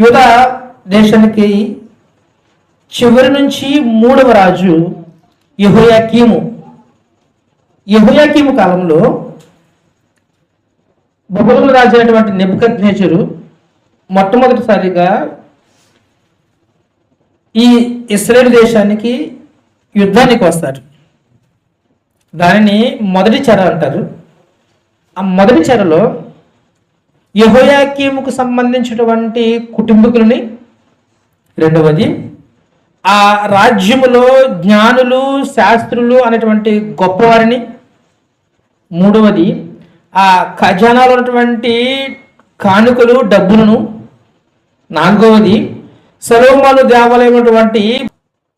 యుధ దేశానికి చివరి నుంచి మూడవ రాజు యహోయాకీము. యహోయాకీము కాలంలో బబులు రాజు అయినటువంటి నెబుకత్ నేచరు మొట్టమొదటిసారిగా ఈ ఇస్రాయేల్ దేశానికి యుద్ధానికి వస్తారు. దానిని మొదటి చెర అంటారు. ఆ మొదటి చెరలో యహోయాకీముకు సంబంధించినటువంటి కుటుంబకులని రెండవది ఆ రాజ్యములో జ్ఞానులు శాస్త్రులు అనేటువంటి గొప్పవారిని. మూడవది ఆ ఖజానాలో ఉన్నటువంటి కానుకలు డబ్బులను. నాలుగవది సలోమాను దేవాలయం ఉన్నటువంటి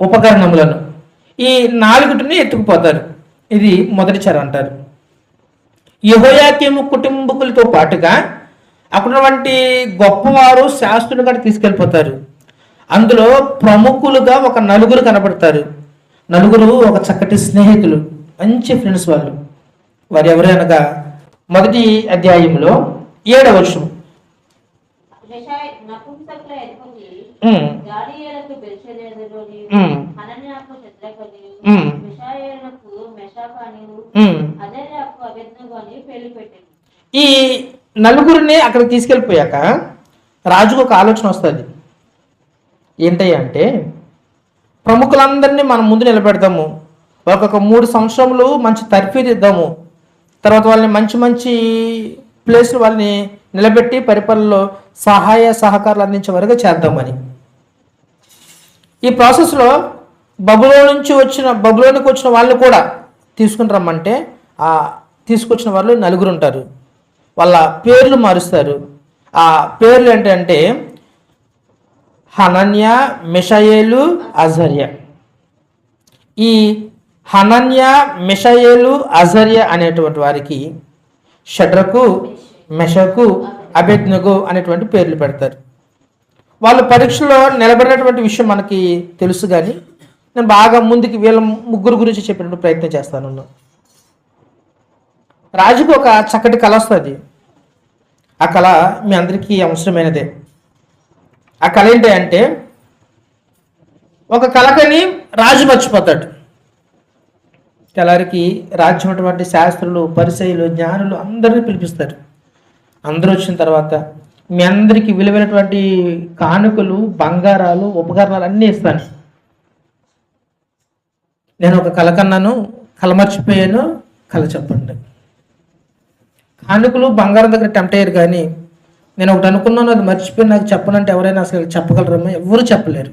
ఉపకరణములను. ఈ నాలుగుటిని ఎత్తుకుపోతారు. ఇది మొదటి చెర అంటారు. యహోయాకీము కుటుంబకులతో పాటుగా అక్కడ గొప్పవారు శాస్త్రులు కూడా తీసుకెళ్ళిపోతారు. అందులో ప్రముఖులుగా ఒక నలుగురు కనబడతారు నలుగురు ఒక చక్కటి స్నేహితులు మంచి ఫ్రెండ్స్ వాళ్ళు. వారు ఎవరు అనగా మొదటి అధ్యాయంలో ఏడవ వర్షం యెషయా ఈ నలుగురిని అక్కడికి తీసుకెళ్ళిపోయాక రాజుకు ఒక ఆలోచన వస్తుంది. ఏంటయ్యా అంటే ప్రముఖులందరినీ మనం ముందు నిలబెడతాము ఒక్కొక్క మూడు సంవత్సరములు మంచి తర్ఫీదు ఇద్దాము తర్వాత వాళ్ళని మంచి మంచి ప్లేస్లు వాళ్ళని నిలబెట్టి పరిపాలనలో సహాయ సహకారాలు అందించే వరకు చేద్దామని ఈ ప్రాసెస్లో బబులో నుంచి వచ్చిన బబులోనికి వచ్చిన వాళ్ళు కూడా తీసుకుని రమ్మంటే తీసుకొచ్చిన వాళ్ళు నలుగురు ఉంటారు. వాళ్ళ పేర్లు మారుస్తారు. ఆ పేర్లు ఏంటంటే హనన్య మిషయేలు అజర్య. ఈ హనన్య మిషయేలు అజర్య అనేటువంటి వారికి షడ్రకు మెషకు అభిజ్ఞకు అనేటువంటి పేర్లు పెడతారు. వాళ్ళు పరీక్షలో నిలబడినటువంటి విషయం మనకి తెలుసు కానీ నేను బాగా ముందుకి వీళ్ళ ముగ్గురు గురించి చెప్పినట్టు ప్రయత్నం చేస్తాను. రాజుకు ఒక చక్కటి కళ వస్తుంది. ఆ కళ మీ అందరికీ అవసరమైనదే. ఆ కళ ఏంటి అంటే ఒక కళకని రాజు మర్చిపోతాడు. కలరికి రాజ్యం ఉన్నటువంటి శాస్త్రులు పరిచయులు జ్ఞానులు అందరినీ పిలిపిస్తారు. అందరూ వచ్చిన తర్వాత మీ అందరికీ విలువైనటువంటి కానుకలు బంగారాలు ఉపకరణాలు అన్నీ ఇస్తాను. నేను ఒక కళ కన్నాను కళ మర్చిపోయాను కళ చెప్పండి. కానుకలు బంగారం దగ్గర టెంప్ట్ అయ్యారు కానీ నేను ఒకటి అనుకున్నాను అది మర్చిపోయి నాకు చెప్పనంటే ఎవరైనా అసలు చెప్పగలరమ్మా? ఎవరు చెప్పలేరు.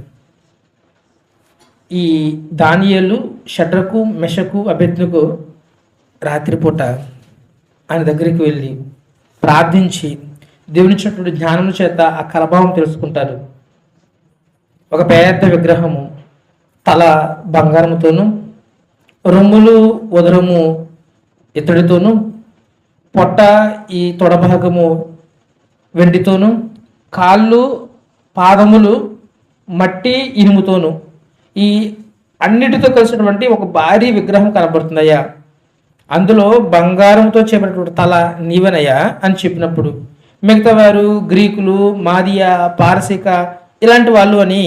ఈ దానియలు షడ్రకు మెషకు అభ్యర్థులకు రాత్రిపూట ఆయన దగ్గరికి వెళ్ళి ప్రార్థించి దేవునిచ్చినటువంటి జ్ఞానం చేత ఆ కలభావం తెలుసుకుంటారు. ఒక పెద్ద విగ్రహము తల బంగారముతోను రొమ్ములు ఉదరము ఇతడితోనూ పొట్ట ఈ తొడభాగము వెండితోను కాళ్ళు పాదములు మట్టి ఇనుముతోను. ఈ అన్నిటితో కలిసినటువంటి ఒక భారీ విగ్రహం కనబడుతుందయ్యా. అందులో బంగారంతో చేపట్టినటువంటి తల నీవనయ్యా అని చెప్పినప్పుడు మిగతా వారు గ్రీకులు మాదియా పారసిక ఇలాంటి వాళ్ళు అని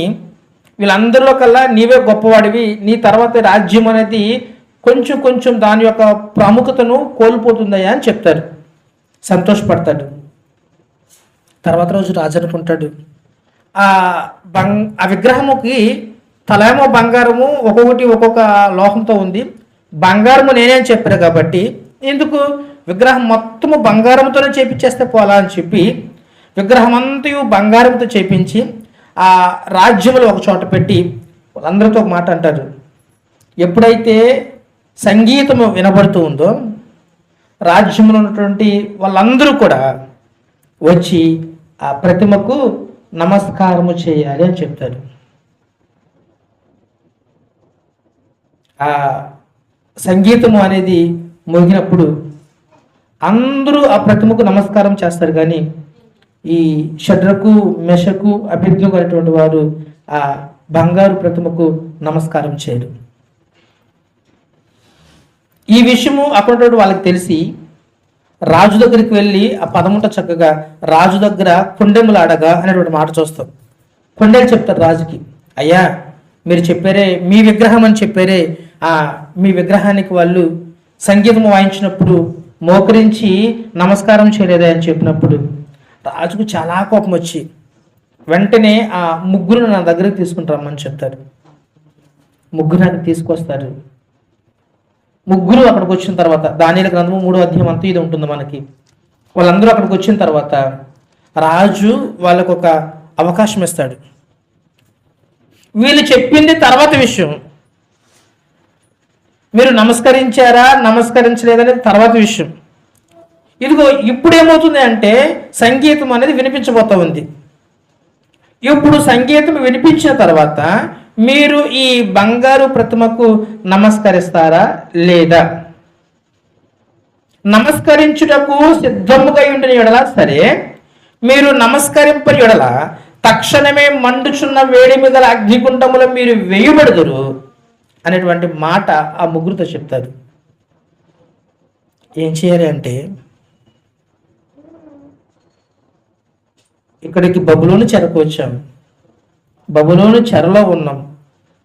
వీళ్ళందరిలో కల్లా నీవే గొప్పవాడివి నీ తర్వాత రాజ్యం అనేది కొంచెం కొంచెం దాని యొక్క ప్రాముఖ్యతను కోల్పోతుందయ్యా అని చెప్తారు సంతోషపడతాడు. తర్వాత రోజు రాజు అనుకుంటాడు ఆ బంగ్ ఆ విగ్రహముకి తలేమో బంగారము ఒక్కొక్కటి ఒక్కొక్క లోహంతో ఉంది. బంగారము నేనే అని చెప్పారు కాబట్టి ఎందుకు? విగ్రహం మొత్తము బంగారంతోనే చేపించేస్తే పోలా అని చెప్పి విగ్రహం అంతయు బంగారంతో చేపించి ఆ రాజ్యములు ఒక చోట పెట్టి వాళ్ళందరితో ఒక మాట అంటారు ఎప్పుడైతే సంగీతము వినబడుతూ ఉందో రాజ్యంలో ఉన్నటువంటి వాళ్ళందరూ కూడా వచ్చి ఆ ప్రతిమకు నమస్కారము చేయాలి అని చెప్తారు. ఆ సంగీతము అనేది మోగినప్పుడు అందరూ ఆ ప్రతిమకు నమస్కారం చేస్తారు. కానీ ఈ షడ్రకు మెషకు అభిజ్ఞకు అనేటువంటి వారు ఆ బంగారు ప్రతిమకు నమస్కారం చేయరు. ఈ విషయము అక్కడ వాళ్ళకి తెలిసి రాజు దగ్గరికి వెళ్ళి ఆ పదముంట చక్కగా రాజు దగ్గర కొండెములాడగా అనేటువంటి మాట చూస్తాం. కొండేలు చెప్తారు రాజుకి అయ్యా మీరు చెప్పారే మీ విగ్రహం అని చెప్పారే. ఆ మీ విగ్రహానికి వాళ్ళు సంగీతం వాయించినప్పుడు మోకరించి నమస్కారం చేయలేదా అని చెప్పినప్పుడు రాజుకు చాలా కోపం వచ్చి వెంటనే ఆ ముగ్గురు నా దగ్గరకు తీసుకుని రమ్మని చెప్తారు. ముగ్గురు నాకు తీసుకొస్తారు. ముగ్గురు అక్కడికి వచ్చిన తర్వాత దానిల గ్రంథము మూడో అధ్యాయం అంతా ఇది ఉంటుంది మనకి. వాళ్ళందరూ అక్కడికి వచ్చిన తర్వాత రాజు వాళ్ళకు ఒక అవకాశం ఇస్తాడు. వీళ్ళు చెప్పింది తర్వాత విషయం. మీరు నమస్కరించారా నమస్కరించలేదనేది తర్వాత విషయం. ఇదిగో ఇప్పుడు ఏమవుతుంది అంటే సంగీతం అనేది వినిపించబోతా ఉంది. ఇప్పుడు సంగీతం వినిపించిన తర్వాత మీరు ఈ బంగారు ప్రతిమకు నమస్కరిస్తారా లేదా? నమస్కరించుటకు సిద్ధముగా ఉండిన ఎడల సరే మీరు నమస్కరింప ఎడల తక్షణమే మండుచున్న వేడి మీద అగ్నిగుండములో మీరు వేయబడుదురు అనేటువంటి మాట ఆ ముగ్గురుతో చెప్తారు. ఏం చేయాలి అంటే ఇక్కడికి బబులోని చెరకు వచ్చాము బబులోని చెరలో ఉన్నాం.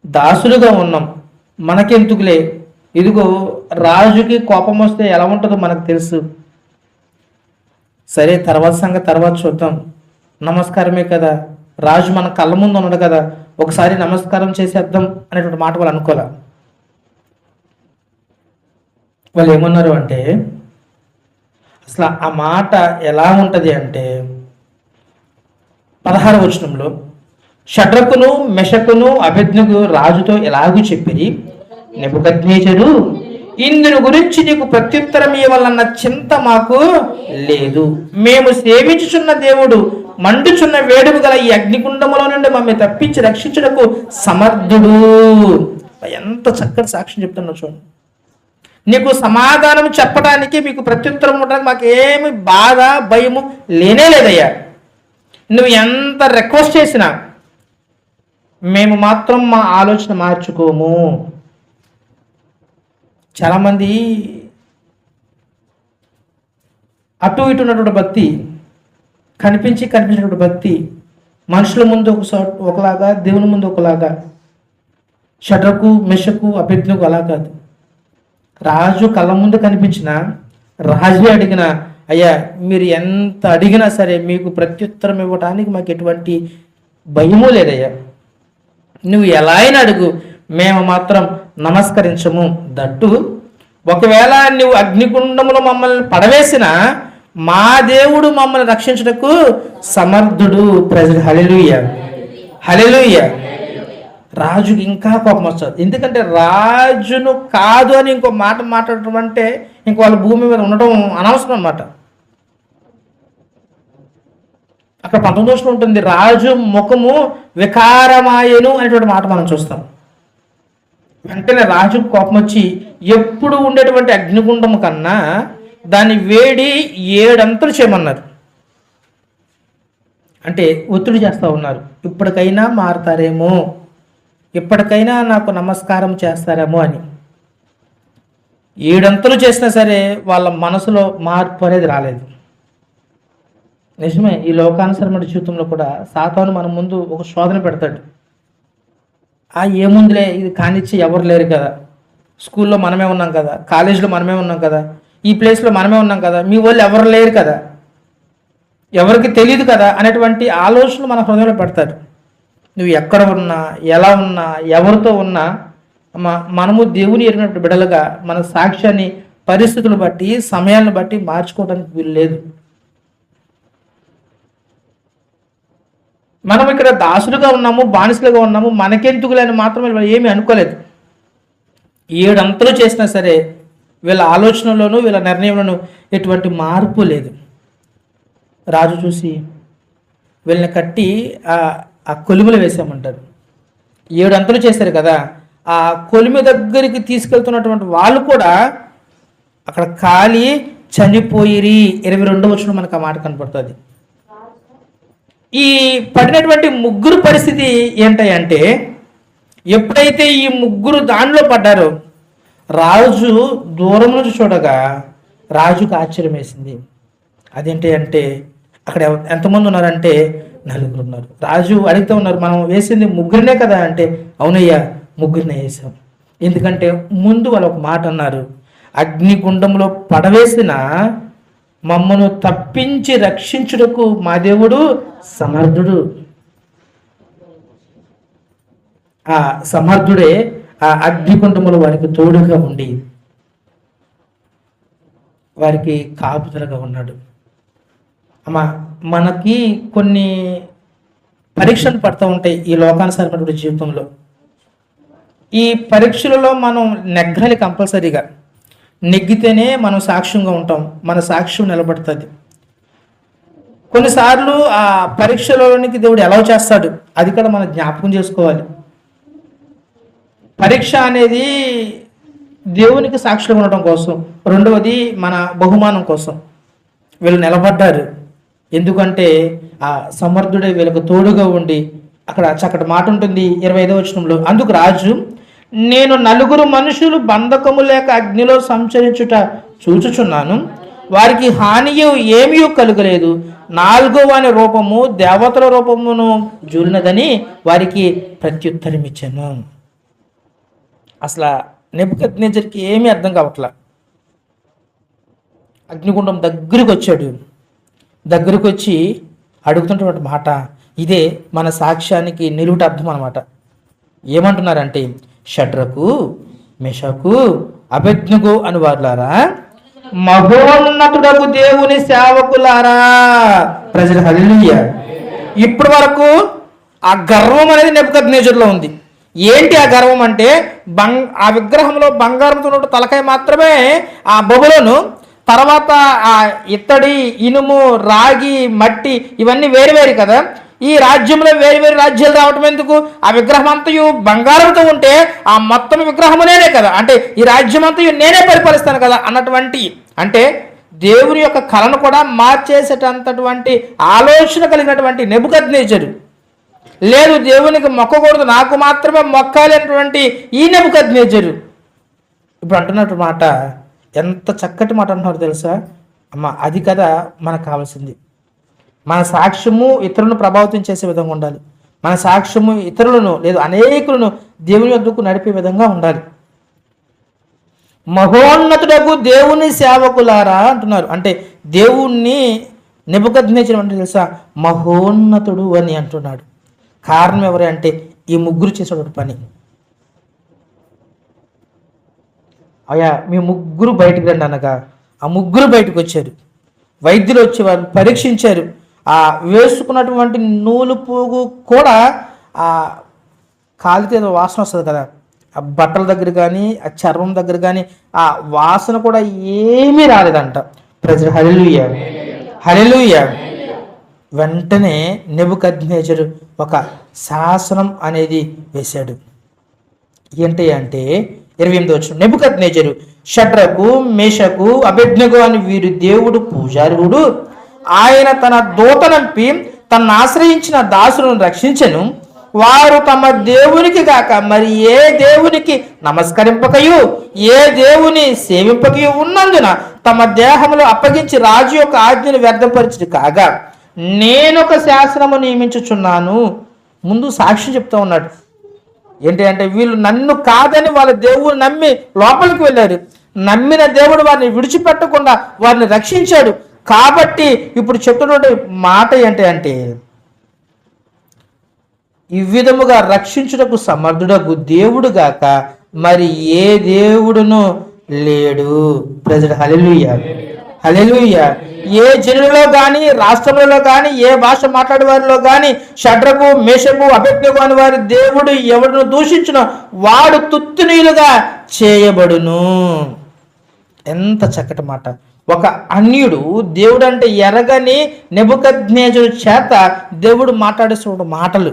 దాసులుగా ఉన్నాం. మనకెందుకులే? ఇదిగో రాజుకి కోపం వస్తే ఎలా ఉంటుందో మనకు తెలుసు. సరే తర్వాత సంగతి తర్వాత చూద్దాం. నమస్కారమే కదా. రాజు మన కళ్ళ ముందు ఉన్నాడు కదా. ఒకసారి నమస్కారం చేసేద్దాం అనేటువంటి మాట వాళ్ళు అనుకోలే. వాళ్ళు ఏమన్నారు అంటే అసలు ఆ మాట ఎలా ఉంటుంది అంటే పదహారు వచనంలో షడ్రకును మెషకును అభిజ్ఞకు రాజుతో ఎలాగూ చెప్పిరి నెబుకద్నేజరు ఇందుని గురించి నీకు ప్రత్యుత్తరం ఇవ్వాలన్న చింత మాకు లేదు. మేము సేవించుచున్న దేవుడు మండుచున్న వేడుగు గల ఈ అగ్నికుండములో నుండి మమ్మల్ని తప్పించి రక్షించుటకు సమర్థుడు. ఎంత చక్కటి సాక్ష్యం చెప్తున్నా చూడండి నీకు సమాధానం చెప్పడానికి మీకు ప్రత్యుత్తరం ఉండడానికి మాకు ఏమి బాధ భయము లేనే లేదయ్యా. నువ్వు ఎంత రిక్వెస్ట్ చేసినా మేము మాత్రం మా ఆలోచన మార్చుకోము. చాలామంది అటు ఇటు ఉన్నటువంటి భక్తి కనిపించి కనిపించినటువంటి భక్తి మనుషుల ముందు ఒక ఒకలాగా దేవుని ముందు ఒకలాగా షటకు మెషకు అభిజ్ఞకు అలా కాదు. రాజు కళ్ళ ముందు కనిపించిన రాజు అడిగిన అయ్యా మీరు ఎంత అడిగినా సరే మీకు ప్రత్యుత్తరం ఇవ్వడానికి మాకు ఎటువంటి భయమూ లేదయ్యా. నువ్వు ఎలా అయినా అడుగు. మేము మాత్రం నమస్కరించము. దట్టు. ఒకవేళ నువ్వు అగ్నిగుండములో మమ్మల్ని పడవేసిన మా దేవుడు మమ్మల్ని రక్షించుటకు సమర్థుడు. ప్రజలు హలెలుయ్య హలెలుయ్య రాజుకి ఇంకా కోపం వస్తుంది. ఎందుకంటే రాజును కాదు అని ఇంకో మాట మాట్లాడటం అంటే ఇంకో వాళ్ళ భూమి మీద ఉండటం అనవసరం అన్నమాట. అక్కడ పంతొమ్మిది వచ్చిన ఉంటుంది. రాజు ముఖము వికారమాయను అనేటువంటి మాట మనం చూస్తాం. వెంటనే రాజు కోపం వచ్చి ఎప్పుడు ఉండేటువంటి అగ్నిగుండం కన్నా దాని వేడి ఏడంతలు చేయమన్నారు. అంటే ఒత్తిడి చేస్తూ ఉన్నారు. ఇప్పటికైనా మారతారేమో. ఇప్పటికైనా నాకు నమస్కారం చేస్తారేమో అని. ఏడంతలు చేసినా సరే వాళ్ళ మనసులో మార్పు అనేది రాలేదు. నిజమే ఈ లోకానుసరమైన జీవితంలో కూడా సాతాను మన ముందు ఒక శోధన పెడతాడు. ఆ ఏముందిలే ఇది కానిచ్చి ఎవరు లేరు కదా. స్కూల్లో మనమే ఉన్నాం కదా కాలేజీలో మనమే ఉన్నాం కదా ఈ ప్లేస్లో మనమే ఉన్నాం కదా మీ వాళ్ళు ఎవరు లేరు కదా. ఎవరికి తెలియదు కదా అనేటువంటి ఆలోచనలు మన హృదయంలో పెడతారు. నువ్వు ఎక్కడ ఉన్నా ఎలా ఉన్నా ఎవరితో ఉన్నా మనము దేవుని ఎరిగినటువంటి బిడలుగా మన సాక్ష్యాన్ని పరిస్థితులు బట్టి సమయాన్ని బట్టి మార్చుకోవడానికి వీలు లేదు. మనం ఇక్కడ దాసులుగా ఉన్నాము బానిసలుగా ఉన్నాము మనకెందుకులని మాత్రమే మాత్రం ఏమీ అనుకోలేదు. ఏడంతలు చేసినా సరే వీళ్ళ ఆలోచనలోనూ వీళ్ళ నిర్ణయంలోనూ ఎటువంటి మార్పు లేదు. రాజు చూసి వీళ్ళని కట్టి ఆ కొలుములు వేసామంటారు ఏడు అంతలు చేశారు కదా ఆ కొలిమి దగ్గరికి తీసుకెళ్తున్నటువంటి వాళ్ళు కూడా అక్కడ ఖాళీ చనిపోయిరి. ఇరవై రెండో వచ్చిన మనకు ఆ మాట కనపడుతుంది. ఈ పడినటువంటి ముగ్గురు పరిస్థితి ఏంటంటే ఎప్పుడైతే ఈ ముగ్గురు దానిలో పడ్డారో రాజు దూరం నుంచి చూడగా రాజుకు ఆశ్చర్యం వేసింది. అదేంటి అంటే అక్కడ ఎంతమంది ఉన్నారంటే నలుగురు ఉన్నారు. రాజు అడుగుతూ ఉన్నారు మనం వేసింది ముగ్గురినే కదా అంటే అవునయ్యా ముగ్గురినే వేసాం ఎందుకంటే ముందు వాళ్ళు ఒక మాట అన్నారు అగ్నిగుండంలో పడవేసిన మమ్మను తప్పించి రక్షించుటకు మా దేవుడు సమర్థుడు. ఆ సమర్థుడే ఆ అగ్నిగుండములు వారికి తోడుగా ఉండి వారికి కాపుదలగా ఉన్నాడు. అమ్మా మనకి కొన్ని పరీక్షలు పడుతూ ఉంటాయి ఈ లోకానుసారమైనటువంటి జీవితంలో. ఈ పరీక్షలలో మనం నెగ్గాలి కంపల్సరీగా. నెగ్గితేనే మనం సాక్ష్యంగా ఉంటాం. మన సాక్ష్యం నిలబడుతుంది. కొన్నిసార్లు ఆ పరీక్షలోనికి దేవుడు ఎలా చేస్తాడు. అది కూడా మనం జ్ఞాపకం చేసుకోవాలి. పరీక్ష అనేది దేవునికి సాక్షులుగా ఉండటం కోసం. రెండవది మన బహుమానం కోసం. వీళ్ళు నిలబడ్డారు. ఎందుకంటే ఆ సమర్థుడే వీళ్ళకు తోడుగా ఉండి అక్కడ చక్కటి మాట ఉంటుంది. ఇరవై ఐదో వచనంలో అందుకు రాజు నేను నలుగురు మనుషులు బంధకము లేక అగ్నిలో సంచరించుట చూచుచున్నాను. వారికి హాని ఏమీ కలుగలేదు. నాలుగో వాని రూపము దేవతల రూపమును జూలినదని వారికి ప్రత్యుత్తరం ఇచ్చాను అసలు నెప్పుకత్ నేచర్కి ఏమీ అర్థం కావట్లా. అగ్నిగుండం దగ్గరికి వచ్చాడు దగ్గరికి వచ్చి అడుగుతున్నటువంటి మాట ఇదే మన సాక్ష్యానికి నిలువుట అర్థం అనమాట ఏమంటున్నారంటే షట్రకు మిషకు అభిజ్ఞకు అని వారులారా మహోన్నతుడకు దేవుని సేవకులారా? ప్రజలు హల్లుయ్య ఇప్పటి వరకు ఆ గర్వం అనేది నెప్పుకత్లో ఉంది. ఏంటి ఆ గర్వం అంటే బంగ్ ఆ విగ్రహంలో బంగారంతో ఉన్న తలకాయ మాత్రమే ఆ బొబులను తర్వాత ఆ ఇత్తడి ఇనుము రాగి మట్టి ఇవన్నీ వేరు వేరు కదా. ఈ రాజ్యంలో వేరు వేరు రాజ్యాలు రావటం ఎందుకు? ఆ విగ్రహం అంతయు బంగారంతో ఉంటే ఆ మొత్తం విగ్రహము నేనే కదా. అంటే ఈ రాజ్యం అంతయు నేనే పరిపాలిస్తాను కదా అన్నటువంటి అంటే దేవుని యొక్క కళను కూడా మార్చేసేటంతటువంటి ఆలోచన కలిగినటువంటి నెబుకద్ నేచరు లేదు దేవునికి మొక్కకూడదు నాకు మాత్రమే మొక్కాలి అనేటువంటి ఈ నెబుకద్ నేచరు ఇప్పుడు అంటున్నట్టు మాట ఎంత చక్కటి మాట అంటున్నారు తెలుసా? అమ్మ అది కదా మనకు కావాల్సింది. మన సాక్ష్యము ఇతరులను ప్రభావితం చేసే విధంగా ఉండాలి. మన సాక్ష్యము ఇతరులను లేదు అనేకులను దేవుని వద్దకు నడిపే విధంగా ఉండాలి. మహోన్నతుడకు దేవుని సేవకులారా అంటున్నారు. అంటే దేవుణ్ణి నిబద్ధనేచడం అంటే తెలుసా? మహోన్నతుడు అని అంటున్నాడు. కారణం ఎవరు అంటే ఈ ముగ్గురు చేసేటువంటి పని. అయ్యా మీ ముగ్గురు బయటకు రండి అనగా ఆ ముగ్గురు బయటకు వచ్చారు. వైద్యులు వచ్చేవారు పరీక్షించారు. ఆ వేసుకున్నటువంటి నూలు పోగు కూడా ఆ కాలితే ఏదో వాసన వస్తుంది కదా. ఆ బట్టల దగ్గర కానీ ఆ చర్మం దగ్గర కానీ ఆ వాసన కూడా ఏమీ రాలేదంట. ప్రజలు హరిలుయ్య హరిలుయ్య వెంటనే నెబుకద్నేజరు ఒక శాసనం అనేది వేశాడు. ఏంటి అంటే ఇరవై ఎనిమిది వచ్చిన నెబుకత్ నేచరు షడ్రకు మేషకు అభిజ్ఞకు అని వీరు దేవుడు పూజారుడు. ఆయన తన దూతనంపి తనను ఆశ్రయించిన దాసులను రక్షించను. వారు తమ దేవునికి కాక మరి ఏ దేవునికి నమస్కరింపకయు? ఏ దేవుని సేవింపకయు? ఉన్నందున తమ దేహములు అప్పగించి రాజు యొక్క ఆజ్ఞను వ్యర్థపరిచి కాగా నేనొక శాసనము నియమించుచున్నాను. ముందు సాక్షి చెప్తా ఉన్నాడు. ఏంటి అంటే వీళ్ళు నన్ను కాదని వాళ్ళ దేవుడు నమ్మి లోపలికి వెళ్ళారు. నమ్మిన దేవుడు వారిని విడిచిపెట్టకుండా వారిని రక్షించాడు. కాబట్టి ఇప్పుడు చెప్తున్న మాట ఏంటి అంటే ఈ విధముగా రక్షించుటకు సమర్థుడకు దేవుడు గాక మరి ఏ దేవుడును లేడు. ప్రజలు హలెలుయ్య హలెలుయ్య ఏ జనులలో కానీ రాష్ట్రంలో కానీ ఏ భాష మాట్లాడే వారిలో కానీ షడ్రకు మేషకు అభిజ్ఞకు అని వారి దేవుడు ఎవడును దూషించిన వాడు తుత్తునీయులుగా చేయబడును. ఎంత చక్కటి మాట. ఒక అన్యుడు దేవుడు అంటే ఎరగని నెబుకజ్ఞేజుడు చేత దేవుడు మాట్లాడేస్తున్న మాటలు.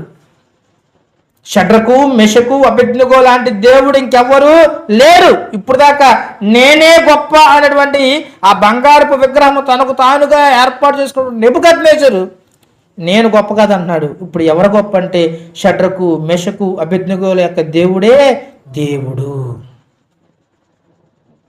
షడ్రకు మెషకు అభిజ్ఞగో లాంటి దేవుడు ఇంకెవ్వరు లేరు. ఇప్పుడు దాకా నేనే గొప్ప అనేటువంటి ఆ బంగారపు విగ్రహం తనకు తానుగా ఏర్పాటు చేసుకున్న నెబుకద్నేచరు నేను గొప్ప కాదు అంటున్నాడు ఇప్పుడు ఎవరు గొప్ప అంటే షడ్రకు మెషకు అభిజ్ఞగోల యొక్క దేవుడే దేవుడు.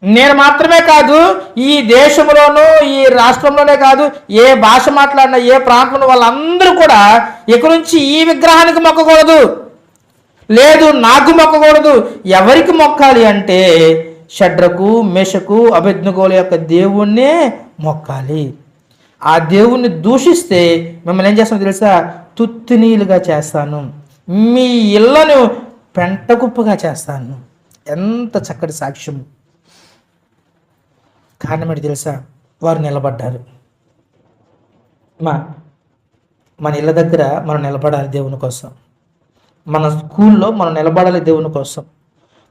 నేను మాత్రమే కాదు ఈ దేశంలోనూ ఈ రాష్ట్రంలోనే కాదు ఏ భాష మాట్లాడిన ఏ ప్రాంతంలో వాళ్ళందరూ కూడా ఇక నుంచి ఈ విగ్రహానికి మొక్కకూడదు. లేదు నాకు మొక్కకూడదు. ఎవరికి మొక్కాలి అంటే షడ్రకు మేషకు అభిజ్ఞగోల యొక్క దేవుణ్ణే మొక్కాలి. ఆ దేవుణ్ణి దూషిస్తే మిమ్మల్ని ఏం చేస్తాను తెలుసా? తుత్తినీలుగా చేస్తాను. మీ ఇళ్ళను పెంటకుప్పగా చేస్తాను. ఎంత చక్కటి సాక్ష్యం కారణం ఏంటి తెలుసా? వారు నిలబడ్డారు. మా మన ఇళ్ళ దగ్గర మనం నిలబడాలి దేవుని కోసం. మన స్కూల్లో మనం నిలబడాలి దేవుని కోసం.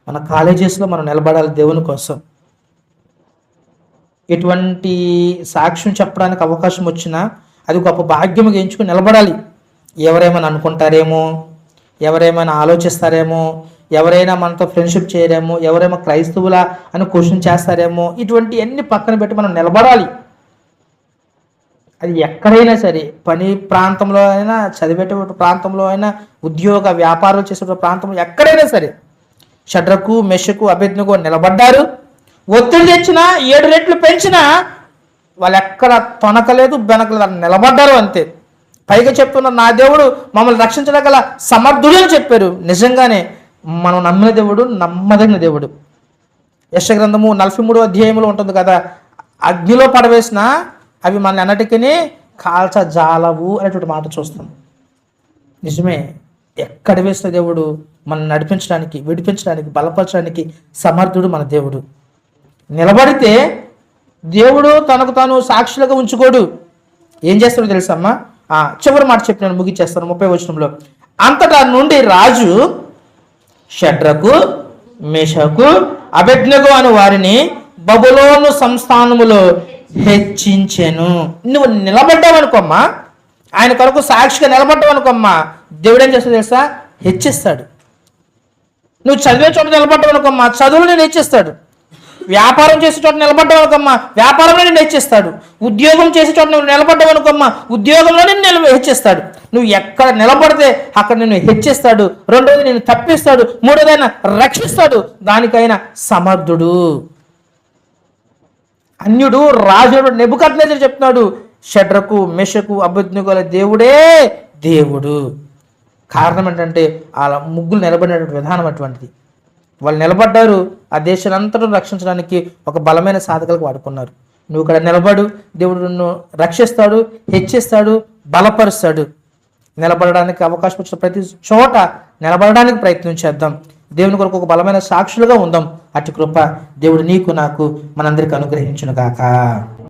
మన కాలేజెస్లో మనం నిలబడాలి దేవుని కోసం. ఎటువంటి సాక్ష్యం చెప్పడానికి అవకాశం వచ్చినా అది గొప్ప భాగ్యం ఎంచుకుని నిలబడాలి. ఎవరేమైనా అనుకుంటారేమో? ఎవరేమైనా ఆలోచిస్తారేమో? ఎవరైనా మనతో ఫ్రెండ్షిప్ చేయరేమో ఎవరేమో క్రైస్తవులా అని క్వశ్చన్ చేస్తారేమో ఇటువంటి అన్ని పక్కన పెట్టి మనం నిలబడాలి. అది ఎక్కడైనా సరే పని ప్రాంతంలో అయినా చదివేట ప్రాంతంలో అయినా ఉద్యోగ వ్యాపారాలు చేసే ప్రాంతంలో ఎక్కడైనా సరే షడ్రకు మెషకు అభ్యర్థులకు నిలబడ్డారు ఒత్తిడి తెచ్చినా ఏడు రెట్లు పెంచినా వాళ్ళు ఎక్కడ తొనకలేదు బెనకలేదు అలా నిలబడ్డారు అంతే. పైగా చెప్తున్న నా దేవుడు మమ్మల్ని రక్షించగల సమర్థుడు అని చెప్పారు. నిజంగానే మనం నమ్మిన దేవుడు నమ్మదగిన దేవుడు. యశగ్రంథము నలభై మూడో అధ్యాయంలో ఉంటుంది కదా అగ్నిలో పడవేసిన అవి మన అన్నటికీ కాల్చ జాలవు అనేటువంటి మాట చూస్తాం. నిజమే ఎక్కడ వేసిన దేవుడు మనం నడిపించడానికి విడిపించడానికి బలపరచడానికి సమర్థుడు మన దేవుడు. నిలబడితే దేవుడు తనకు తాను సాక్షులుగా ఉంచుకోడు. ఏం చేస్తాడో తెలుసమ్మా ఆ, చివరి మాట చెప్పినాను ముగిచ్చేస్తాను ముప్పై వచనంలో. అంతటా నుండి రాజు షడ్రకు మేషకు అభిజ్ఞకు అని వారిని బబులోను సంస్థానములో హెచ్చించెను. నువ్వు నిలబడ్డావనుకోమ్మా. ఆయన కొరకు సాక్షిగా నిలబడ్డావనుకోమ్మా. దేవుడు ఏం చేస్తాడు తెలుసా? హెచ్చిస్తాడు. నువ్వు చదివే చోట నిలబడ్డావనుకోమ్మా. చదువులు నేను హెచ్చిస్తాడు. వ్యాపారం చేసే చోట నిలబడ్డావనుకోమ్మా వ్యాపారంలో నేను హెచ్చిస్తాడు. ఉద్యోగం చేసే చోట నువ్వు నిలబడ్డావనుకోమ్మా ఉద్యోగంలో నేను హెచ్చిస్తాడు. నువ్వు ఎక్కడ నిలబడితే అక్కడ నిన్ను హెచ్చిస్తాడు. రెండోది నేను తప్పిస్తాడు. మూడోది ఆయన రక్షిస్తాడు. దానికైనా సమర్థుడు. అన్యుడు రాజుడు నెబుకద్నేజర్ చెప్తున్నాడు. షడ్రకు మెషకు అభిజ్ఞగల దేవుడే దేవుడు. కారణం ఏంటంటే వాళ్ళ ముగ్గులు నిలబడినటువంటి విధానం అటువంటిది. వాళ్ళు నిలబడ్డారు ఆ దేశాలంతటా రక్షించడానికి ఒక బలమైన సాధకులకు వాడుకున్నారు. నువ్వు ఇక్కడ నిలబడు దేవుడు నిన్ను రక్షిస్తాడు హెచ్చిస్తాడు బలపరుస్తాడు. నిలబడడానికి అవకాశం వచ్చిన ప్రతి చోట నిలబడడానికి ప్రయత్నం చేద్దాం. దేవుని కొరకు ఒక బలమైన సాక్షులుగా ఉందాం. అటు కృప దేవుడు నీకు నాకు మనందరికి అనుగ్రహించును గాక